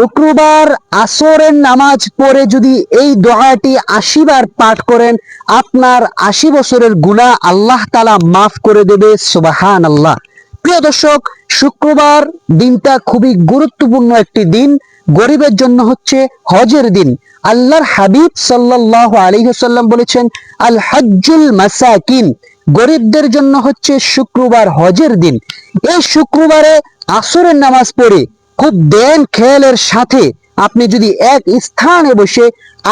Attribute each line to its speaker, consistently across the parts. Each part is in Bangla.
Speaker 1: শুক্রবার আসরের নামাজ পড়ে যদি এই দোয়াটি আশি বার পাঠ করেন, আপনার আশি বছরের গুণা আল্লাহ তালা মাফ করে দেবে সুবাহান আল্লাহ প্রিয় দর্শক, শুক্রবার দিনটা খুবই গুরুত্বপূর্ণ একটি দিন। গরিবের জন্য হচ্ছে হজের দিন। আল্লাহর হাবিব সাল্লাহ আলিহাল্লাম বলেছেন আল হজ্জুল মাসাকিন। গরিবদের জন্য হচ্ছে শুক্রবার হজের দিন। এই শুক্রবারে আসরের নামাজ পড়ে খুব দেন খেয়ালের সাথে আপনি যদি এক স্থানে বসে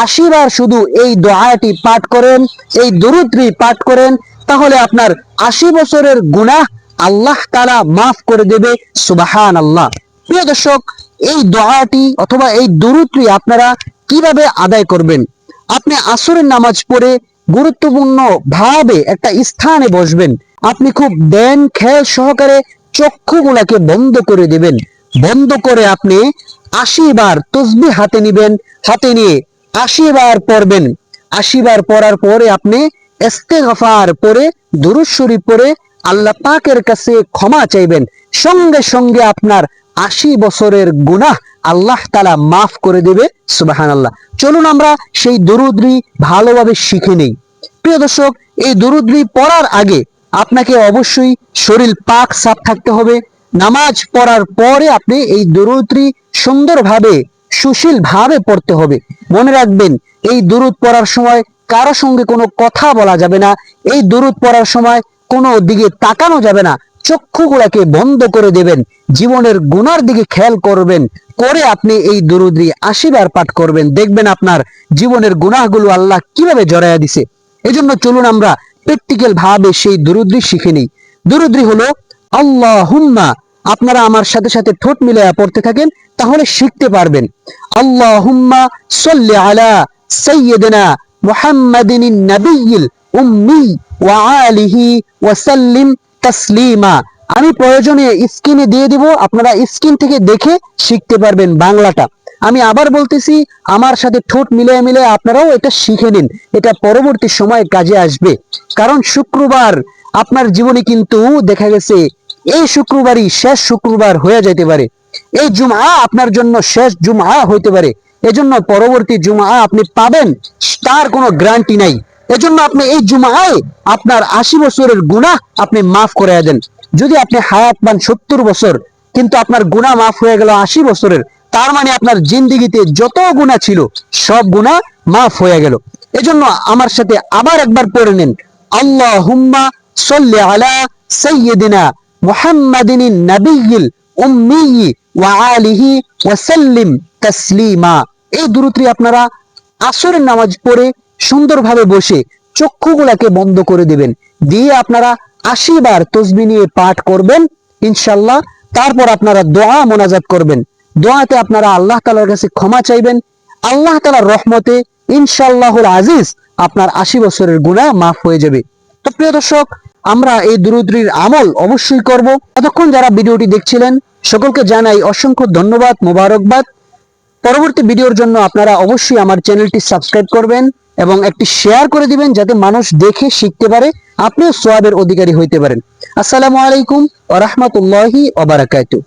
Speaker 1: আশিবার শুধু এই দোয়াটি পাঠ করেন, এই দরুদ্রি পাঠ করেন, তাহলে আপনার আশি বছরের গুনাহ আল্লাহ তালা মাফ করে দেবে সুবাহান আল্লাহ প্রিয় দর্শক, এই দোয়াটি অথবা এই দরুদ্রি আপনারা কীভাবে আদায় করবেন? আপনি আসরের নামাজ পড়ে গুরুত্বপূর্ণ ভাবে একটা স্থানে বসবেন, আপনি খুব দেন খেয়াল সহকারে চক্ষুগুলাকে বন্ধ করে দিবেন। বন্ধ করে আপনি আশি বার তসবি হাতে নিবেন, হাতে নিয়ে আশি বার পড়বেন। আশি বার পড়ার পরে আপনি ইস্তেগফার পরে দুরূদ শরীফ পড়ে আল্লাহ পাকের কাছে ক্ষমা চাইবেন। সঙ্গে সঙ্গে আপনার আশি বছরের গুনাহ আল্লাহ তালা মাফ করে দেবে সুবাহান আল্লাহ চলুন আমরা সেই দরুদ্রি ভালোভাবে শিখে নেই। প্রিয় দর্শক, এই দরুদ্রি পড়ার আগে আপনাকে অবশ্যই শরীর পাক সাফ থাকতে হবে। নামাজ পড়ার পরে আপনি এই দরুদ্রি সুন্দরভাবে সুশীল ভাবে পড়তে হবে। মনে রাখবেন, এই দরুদ পড়ার সময় কারও সঙ্গে কোনো কথা বলা যাবে না। এই দরুদ পড়ার সময় কোনো দিকে তাকানো যাবে না। চক্ষুগুলাকে বন্ধ করে দেবেন। জীবনের গুনার দিকে খেয়াল করবেন। করে আপনি এই দরুদ্রি আশিবার পাঠ করবেন। দেখবেন আপনার জীবনের গুনাহগুলো আল্লাহ কীভাবে জড়াইয়া দিছে। এজন্য চলুন আমরা প্র্যাকটিক্যাল ভাবে সেই দরুদ্রি শিখে নিই। দরুদ্রি হলো আল্লাহুম্মা, আপনারা আমার সাথে সাথে ঠোঁট মিলাইয়া পড়তে থাকেন, তাহলে শিখতে পারবেন। আল্লাহুম্মা সাল্লি আলা সাইয়্যিদিনা মুহাম্মাদিন নাবিয়্যিল উম্মি ওয়া আলিহি ওয়া সাল্লিম তাসলিমা। আমি প্রয়োজনে স্ক্রিনে দিয়ে দিব, আপনারা স্ক্রিন থেকে দেখে শিখতে পারবেন বাংলাটা। আমি আবার বলতেছি, আমার সাথে ঠোঁট মিলিয়ে মিলে আপনারাও এটা শিখে নিন, এটা পরবর্তী সময়ে কাজে আসবে। কারণ শুক্রবার আপনার জীবনে কিন্তু দেখা গেছে এই শুক্রবারই শেষ শুক্রবার হয়ে যেতে পারে। এই জুমা আপনার জন্য শেষ জুমা হইতে পারে। এজন্য পরবর্তী জুমা আপনি পাবেন, তার কোনো গ্যারান্টি নাই। এজন্য আপনি এই জুমায় আপনার আশি বছরের গুনাহ আপনি মাফ করে দেন। যদি আপনি হায়াত পান সত্তর বছর, কিন্তু আপনার গুনাহ মাফ হয়ে গেল আশি বছরের, তার মানে আপনার জিন্দিগিতে যত গুণা ছিল, সব গুণা মাফ হয়ে গেল। এজন্য আমার সাথে আবার একবার পড়ে নেন। আল্লাহ হুম্মা সল্লি আলা সৈয়দিনা মুহাম্মাদিন এই দূরত্রি আপনারা আসরের নামাজ পড়ে সুন্দরভাবে বসে চক্ষুগুলাকে বন্ধ করে দিয়ে আপনারা তসবি নিয়ে পাঠ করবেন ইনশাল্লাহ তারপর আপনারা দোয়া মোনাজাত করবেন। দোয়াতে আপনারা আল্লাহ তালার কাছে ক্ষমা চাইবেন। আল্লাহ তালার রহমতে ইনশাল্লাহুল আজিজ আপনার আশি বছরের গুণা মাফ হয়ে যাবে। তো প্রিয় দর্শক আমরা এই দুরুদ্রির আমল অবশ্যই করব। এতক্ষণ যারা ভিডিওটি দেখছিলেন, সকলকে জানাই অসংখ্য ধন্যবাদ, মোবারকবাদ। পরবর্তী ভিডিওর জন্য আপনারা অবশ্যই আমার চ্যানেলটি সাবস্ক্রাইব করবেন এবং একটি শেয়ার করে দিবেন যাতে মানুষ দেখে শিখতে পারে, আপনিও সোয়াবের অধিকারী হইতে পারেন। আসসালামু আলাইকুম ওয়া রাহমাতুল্লাহি ওয়া বারাকাতুহু।